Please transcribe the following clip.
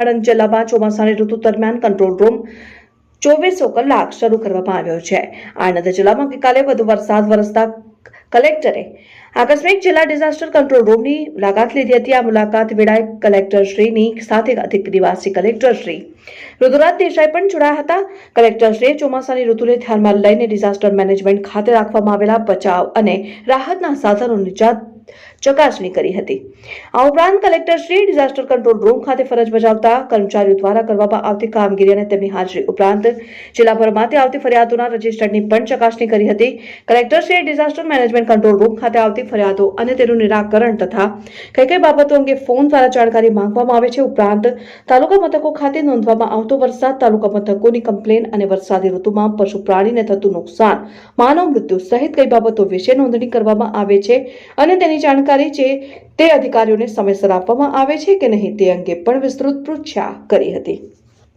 આણંદ જિલ્લામાં ચોમાસાની ઋતુ દરમિયાન કંટ્રોલ રૂમ ચોવીસો કલાક શરૂ કરવામાં આવ્યો છે. આણંદ જિલ્લામાં ગઈકાલે વધુ વરસાદ વરસતા કલેક્ટરે આકસ્મિક જિલ્લા ડિઝાસ્ટર કંટ્રોલ રૂમની મુલાકાત લીધી હતી. આ મુલાકાત વેળાએ કલેક્ટર શ્રીની સાથે અધિક નિવાસી કલેક્ટર શ્રી રુદ્રાજ દેસાઈ પણ જોડાયા હતા. કલેક્ટરશ્રીએ ચોમાસાની ઋતુને ધ્યાનમાં લઈને ડિઝાસ્ટર મેનેજમેન્ટ ખાતે રાખવામાં આવેલા બચાવ અને રાહતના સાધનોની જાત ચકાસણી કરી હતી. આ ઉપરાંત કલેક્ટરશ્રીએ ડિઝાસ્ટર કંટ્રોલ રૂમ ખાતે ફરજ બજાવતા કર્મચારીઓ દ્વારા કરવામાં આવતી કામગીરી અને તેમની હાજરી ઉપરાંત જિલ્લાભરમાંથી આવતી ફરિયાદોના રજિસ્ટરની પણ ચકાસણી કરી હતી. કલેક્ટરશ્રીએ ડિઝાસ્ટર મેનેજમેન્ટ કંટ્રોલ રૂમ ખાતે આવતી ફરિયાદો અને તેનું નિરાકરણ તથા કઈ કઈ બાબતો અંગે ફોન દ્વારા જાણકારી માંગવામાં આવે છે ઉપરાંત તાલુકા મથકો ખાતે નોંધવામાં આવતો વરસાદ, તાલુકા મથકોની કમ્પ્લેન અને વરસાદી ઋતુમાં પશુ પ્રાણીને થતું નુકસાન, માનવ મૃત્યુ સહિત કઈ બાબતો વિશે નોંધણી કરવામાં આવે છે અને તેની જાણકારી છે તે અધિકારીઓને સમયસર આપવામાં આવે છે કે નહીં તે અંગે પણ વિસ્તૃત પૃચ્છા કરી હતી.